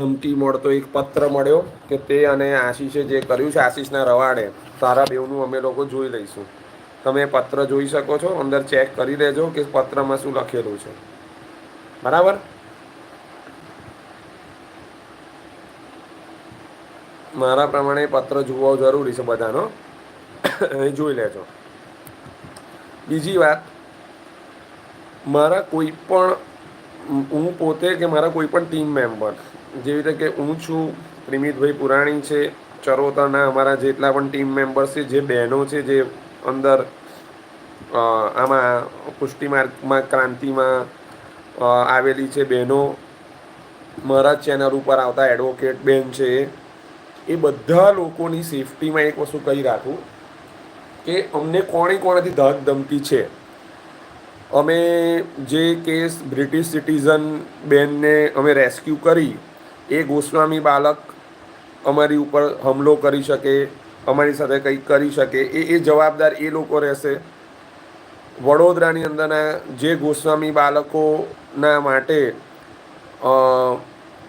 ધમકી મળતો એક પત્ર મળ્યો કે તે અને આશીષે જે કર્યું છે, આશીષના રવાડે, તારા બેવનું અમે લોકો જોઈ લઈશું. તમે પત્ર જોઈ શકો છો, અંદર ચેક કરી લેજો કે પત્રમાં શું લખેલું છે. બરાબર? મારા પ્રમાણે પત્ર જોવો જરૂરી છે બધાનો. એ જોઈ લેજો. બીજી વાત, મારા કોઈ પણ, હું પોતે કે મારા કોઈ પણ ટીમ મેમ્બર જેવી રીતે કે હું છું, પ્રિમિતભાઈ પુરાણી છે, ચરોતરના અમારા જેટલા પણ ટીમ મેમ્બર્સ છે, જે બહેનો છે, જે અંદર આમાં પુષ્ટિ માર્ગમાં, ક્રાંતિમાં આવેલી છે બહેનો. મારા ચેનલ ઉપર આવતા એડવોકેટ બેન છે એ. બધા લોકોની સેફટીમાં એક વસ્તુ કહી રાખું, કે અમને કોણે કોણેથી ધક ધમકી છે? અમે જે કેસ બ્રિટિશ સિટીઝન બેનને અમે રેસ્ક્યુ કરી એ ગોસ્વામી બાળક અમારી ઉપર હુમલો કરી શકે, અમારી સાથે કંઈક કરી શકે, એ એ જવાબદાર એ લોકો રહેશે. વડોદરાની અંદરના જે ગોસ્વામી બાળકોના માટે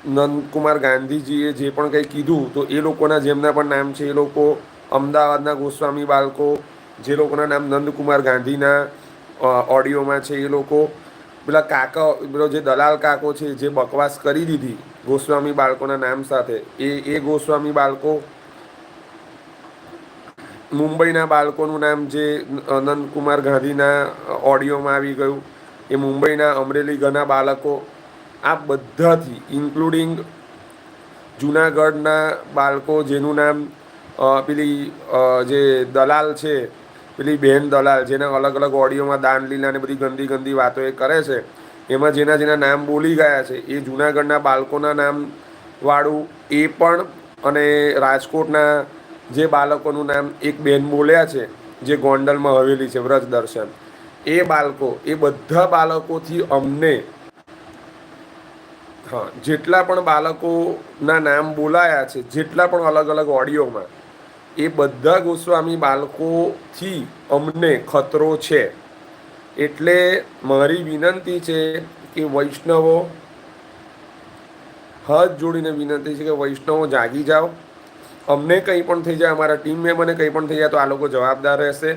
નંદકુમાર ગાંધીજીએ જે પણ કંઈ કીધું, તો એ લોકોના જેમના પણ નામ છે, એ લોકો અમદાવાદના ગોસ્વામી બાળકો જે લોકોના નામ નંદકુમાર ગાંધીના ઓડિયોમાં છે એ લોકો. પેલા કાકા, પેલો જે દલાલ કાકો છે, જે બકવાસ કરી દીધી ગોસ્વામી બાળકોના નામ સાથે. એ એ ગોસ્વામી બાળકો મુંબઈના બાળકોનું નામ જે અનંતકુમાર ગાંધીના ઓડિયોમાં આવી ગયું, એ મુંબઈના અમરેલી ઘણા બાળકો, આ બધાથી ઇન્ક્લુડિંગ જુનાગઢના બાળકો જેનું નામ પેલી જે દલાલ છે, પેલી બેન દલાલ, જેના અલગ અલગ ઓડિયોમાં દાન લીલા ને બધી ગંદી ગંદી વાતો એ કરે છે એમાં જેના જેના નામ બોલી ગયા છે, એ જૂનાગઢના બાળકોના નામ વાળું, એ પણ અને રાજકોટના જે બાળકોનું નામ એક બેન બોલ્યા છે, જે ગોંડલમાં હવેલી છે, વ્રજ દર્શન. એ બાળકો, એ બધા બાળકોથી અમને હા, જેટલા પણ બાળકોના નામ બોલાયા છે, જેટલા પણ અલગ અલગ ઓડિયોમાં, એ બધા ગોસ્વામી બાળકોથી અમને ખતરો છે. એટલે મારી વિનંતી છે કે વૈષ્ણવો હાથ જોડીને વિનંતી છે કે વૈષ્ણવો જાગી જાઓ. અમને કંઈ પણ થઈ જાય, અમારા ટીમ મેમ્બરને કંઈ પણ થઈ જાય તો આ લોકો જવાબદાર રહેશે.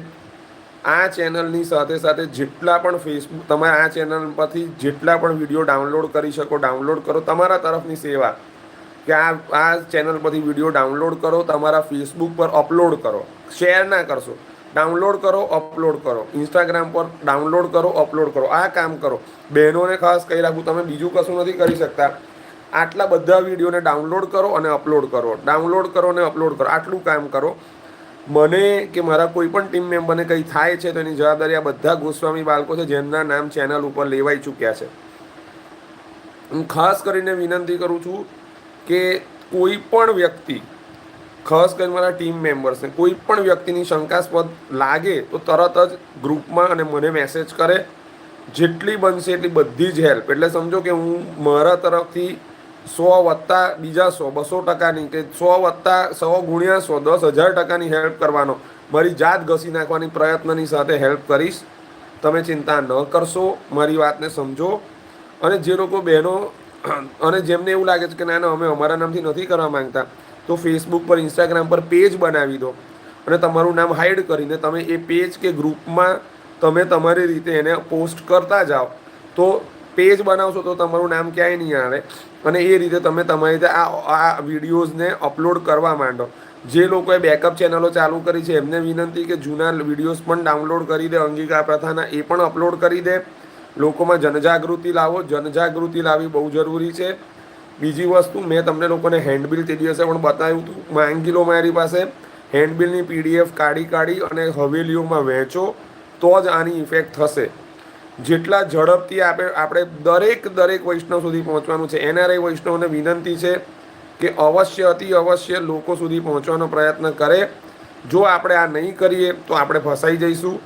આ ચેનલની સાથે સાથે જેટલા પણ ફેસબુક તમે આ ચેનલ પરથી જેટલા પણ વીડિયો ડાઉનલોડ કરી શકો ડાઉનલોડ કરો, તમારા તરફની સેવા કે આ આ ચેનલ પરથી વીડિયો ડાઉનલોડ કરો, તમારા ફેસબુક પર અપલોડ કરો. શેર ના કરશો. ડાઉનલોડ કરો, અપલોડ કરો. ઇન્સ્ટાગ્રામ પર ડાઉનલોડ કરો, અપલોડ કરો. આ કામ કરો. બહેનોને ખાસ કહી રાખું, તમે બીજું કશું નથી કરી શકતા. આટલા બધા વિડીયોને ડાઉનલોડ કરો અને અપલોડ કરો. ડાઉનલોડ કરો અને અપલોડ કરો. આટલું કામ કરો. મને કે મારા કોઈ પણ ટીમ મેમ્બરને કંઈ થાય છે, તો એની જવાબદારી આ બધા ગોસ્વામી બાળકો છે, જેમના નામ ચેનલ ઉપર લેવાઈ ચૂક્યા છે. હું ખાસ કરીને વિનંતી કરું છું કે કોઈ પણ વ્યક્તિ ખાસ કરીને મારા ટીમ મેમ્બર્સને કોઈ પણ વ્યક્તિની શંકાસ્પદ લાગે તો તરત જ ગ્રુપમાં અને મને મેસેજ કરે. જેટલી બનશે એટલી બધી જ હેલ્પ એટલે સમજો કે હું મારા તરફથી સો વત્તા બીજા સો, બસો ટકાની કે સો વત્તા સો ગુણ્યા સો, દસ હજાર ટકાની હેલ્પ કરવાનો. મારી જાત ઘસી નાખવાની પ્રયત્નની સાથે હેલ્પ કરીશ. તમે ચિંતા ન કરશો, મારી વાતને સમજો. અને જે લોકો બહેનો, અને જેમને એવું લાગે છે કે ના ના, અમે અમારા નામથી નથી કરવા માંગતા. તો ફેસબુક પર ઇન્સ્ટાગ્રામ પર પેજ બનાવી દો. અને તમારું નામ હાઈડ કરીને તમે એ પેજ કે ગ્રુપમાં તમે તમારી રીતે એને પોસ્ટ કરતા જાઓ. તો પેજ બનાવશો તો તમારું નામ ક્યાંય નહીં આવે. અને એ રીતે તમે તમારી રીતે આ આ વિડીયોઝને અપલોડ કરવા માંડો. જે લોકોએ બેકઅપ ચેનલો ચાલુ કરી છે, એમને વિનંતી કે જૂના વિડીયોઝ પણ ડાઉનલોડ કરી દે અંગિકા પ્રથાના એ પણ અપલોડ કરી દે. લોકોમાં જનજાગૃતિ લાવો. જનજાગૃતિ લાવવી બહુ જરૂરી છે. બીજી વસ્તુ, મેં તમને લોકોને હેન્ડબિલ તે દિવસે પણ બતાવ્યું હતું માંગી લો મારી પાસે હેન્ડબિલની પીડીએફ કાઢી કાઢી અને હવેલીઓમાં વહેંચો, તો જ આની ઇફેક્ટ થશે. જેટલા ઝડપથી આપણે આપણે દરેક દરેક વૈષ્ણવ સુધી પહોંચવાનું છે. એનઆરઆઈ વૈષ્ણવને વિનંતી છે કે અવશ્ય, અતિ અવશ્ય લોકો સુધી પહોંચવાનો પ્રયત્ન કરે. જો આપણે આ નહીં કરીએ, તો આપણે ફસાઈ જઈશું.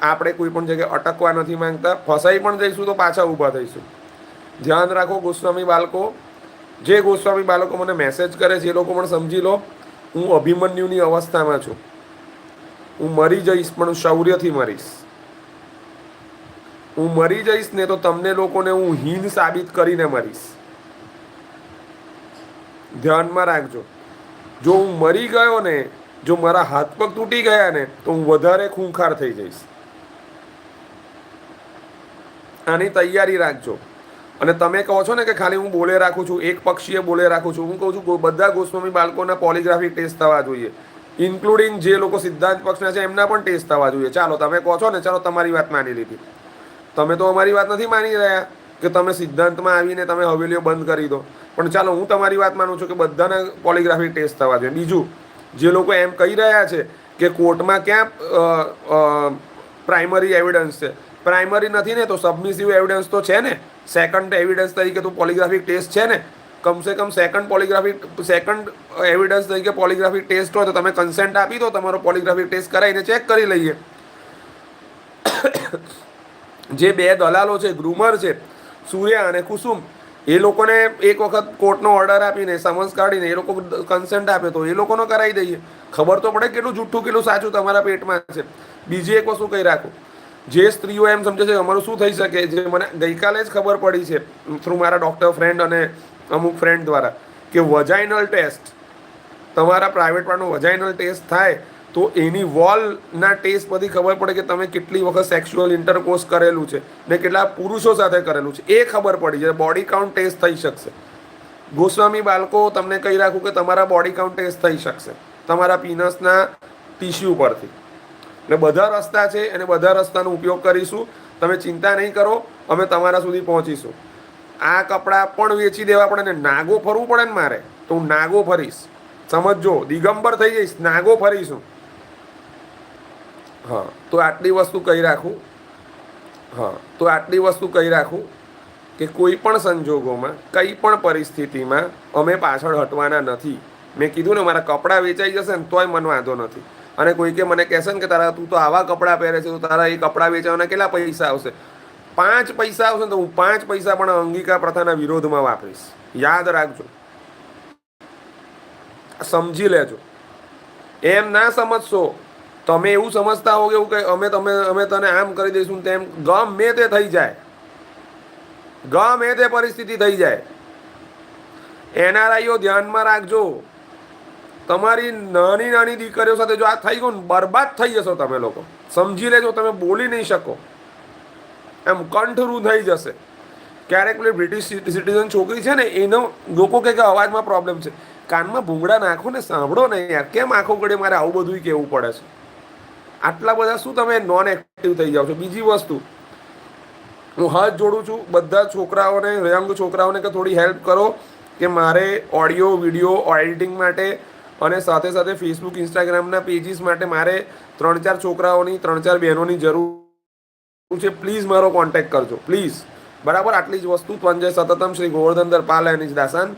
આપણે કોઈ પણ જગ્યાએ અટકવા નથી માંગતા. ફસાઈ પણ જઈશું તો પાછા ઊભા થઈશું. ધ્યાન રાખો, ગોસ્વામી બાળકો જે ગોસ્વામી બાળકો મને મેસેજ કરે છે, એ લોકો પણ સમજી લો, હું અભિમન્યુની અવસ્થામાં છું. હું મરી જઈશ, પણ શૌર્યથી મરીશ. હું મરી જઈશ ને તો તમને લોકોને હું હીન સાબિત કરીને મરીશ. ધ્યાનમાં રાખજો. જો હું મરી ગયો ને, જો મારા હાથ પગ તૂટી ગયા ને, તો હું વધારે ખૂંખાર થઈ જઈશ. આની તૈયારી રાખજો. અને તમે કહો છો ને કે ખાલી હું બોલે રાખું છું, એક પક્ષીય બોલે રાખું છું, હું કહું છું બધા ગોસ્વામી બાળકોના પોલિગ્રાફી ટેસ્ટ થવા જોઈએ. ઇન્ક્લુડિંગ જે લોકો સિદ્ધાંત પક્ષના છે, એમના પણ ટેસ્ટ થવા જોઈએ. ચાલો, તમે કહો છો ને, ચાલો, તમારી વાત માની લીધી. તમે તો અમારી વાત નથી માની રહ્યા કે તમે સિદ્ધાંતમાં આવીને તમે હવેલીઓ બંધ કરી દો. પણ ચાલો, હું તમારી વાત માનું છું કે બધાના પોલિગ્રાફી ટેસ્ટ થવા જોઈએ. બીજું, જે લોકો એમ કહી રહ્યા છે કે કોર્ટમાં ક્યાં પ્રાઇમરી એવિડન્સ છે. પ્રાઇમરી નથી ને, તો સબમિસિવ એવિડન્સ તો છે ને? સેકન્ડ એવિડન્સ તરીકે તો પોલિગ્રાફિક ટેસ્ટ છે ને? કમસે કમ સેકન્ડ પોલિગ્રાફિક સેકન્ડ એવિડન્સ તરીકે પોલિગ્રાફિક ટેસ્ટ હોય તો તમે કન્સેન્ટ આપી દો, તમારો પોલિગ્રાફિક ટેસ્ટ કરાવીને ચેક કરી લઈએ. જે બે દલાલો છે ગ્રુમર છે, સૂર્યા અને કુસુમ, એ લોકોને એક વખત કોર્ટનો ઓર્ડર આપીને સમન્સ કાઢીને એ લોકો કન્સેન્ટ આપે તો એ લોકોનો કરાવી દઈએ. ખબર તો પડે કેટલું જૂઠું કેટલું સાચું તમારા પેટમાં છે. બીજી એક વસ્તુ કહી રાખું. જે સ્ત્રીઓ એમ સમજે છે અમારું શું થઈ શકે? જે મને ગઈકાલે જ ખબર પડી છે થ્રુ મારા ડૉક્ટર ફ્રેન્ડ અને અમુક ફ્રેન્ડ દ્વારા, કે વજાઇનલ ટેસ્ટ તમારા પ્રાઇવેટ પાર્ટનો વજાઇનલ ટેસ્ટ થાય, તો એની વોલના ટેસ્ટ પરથી ખબર પડે કે તમે કેટલી વખત સેક્સ્યુઅલ ઇન્ટરકોર્સ કરેલું છે ને કેટલા પુરુષો સાથે કરેલું છે. એ ખબર પડી જાય બોડી કાઉન્ટ ટેસ્ટ થઈ શકશે. ગોસ્વામી બાળકો, તમને કહી રાખું કે તમારા બોડી કાઉન્ટ ટેસ્ટ થઈ શકશે, તમારા પીનસના ટીશ્યુ પરથી. એટલે બધા રસ્તા છે અને બધા રસ્તાનો ઉપયોગ કરીશું. તમે ચિંતા નહીં કરો, અમે તમારા સુધી પહોંચીશું. આ કપડાં પણ વેચી દેવા પડે ને નાગો ફરવું પડે ને મારે, તો હું નાગો ફરીશ. સમજજો, દિગંબર થઈ જઈશ, નાગો ફરીશું. હા, તો આટલી વસ્તુ કહી રાખું. હા, તો આટલી વસ્તુ કહી રાખું કે કોઈ પણ સંજોગોમાં, કઈ પણ પરિસ્થિતિમાં અમે પાછળ હટવાના નથી. મેં કીધું ને, મારા કપડાં વેચાઈ જશે ને, તોય મને વાંધો નથી. અને કોઈ કે મને કહેશે ને કે તારા તું તો આવા કપડાં પહેરે છે, તો તારા એ કપડાં વેચવાના કેટલા પૈસા આવશે? પાંચ પૈસા આવશે ને તો હું પાંચ પૈસા પણ અંગિકા પ્રથાના વિરોધમાં વાપરીશ. યાદ રાખજો. સમજી લેજો. એમ ના સમજશો. તમે એવું સમજતા હો કે એવું કે અમે તમે, અમે તને આમ કરી દઈશું તેમ, ગમે તે થઈ જાય. ગમે તે પરિસ્થિતિ થઈ જાય. એનઆરઆઈઓ ધ્યાનમાં રાખજો. તમારી નાની નાની દીકરીઓ સાથે જો આ થઈ ગયું બરબાદ થઈ જશો તમે લોકો. સમજી લેજો, તમે બોલી નહીં શકો. એમ કંઠરૂ થઈ જશે. ક્યારેક પેલી બ્રિટિશ સિટીઝન છોકરી છે ને, એનો લોકો કહે કે અવાજમાં પ્રોબ્લેમ છે. કાનમાં ભૂંગળા નાખો ને સાંભળો ને યાર, કેમ આખો ઘડે મારે આવું બધું કહેવું પડે છે? આટલા બધા શું તમે નોન એક્ટિવ થઈ જાઓ છો? બીજી વસ્તુ, હું હાથ જોડું છું, બધા છોકરાઓને યંગ છોકરાઓને કે થોડી હેલ્પ કરો કે મારે ઓડિયો વીડિયો એડિટિંગ માટે અને સાથે સાથે ફેસબુક ઇન્સ્ટાગ્રામના પેજીસ માટે મારે ત્રણ ચાર છોકરાઓની, ત્રણ ચાર બહેનોની જરૂર છે. પ્લીઝ મારો કોન્ટેક્ટ કરજો. પ્લીઝ બરાબર? આટલી જ વસ્તુ. પંજય સતતમ શ્રી ગોવર્ધન પાલ એની જ દાસાન.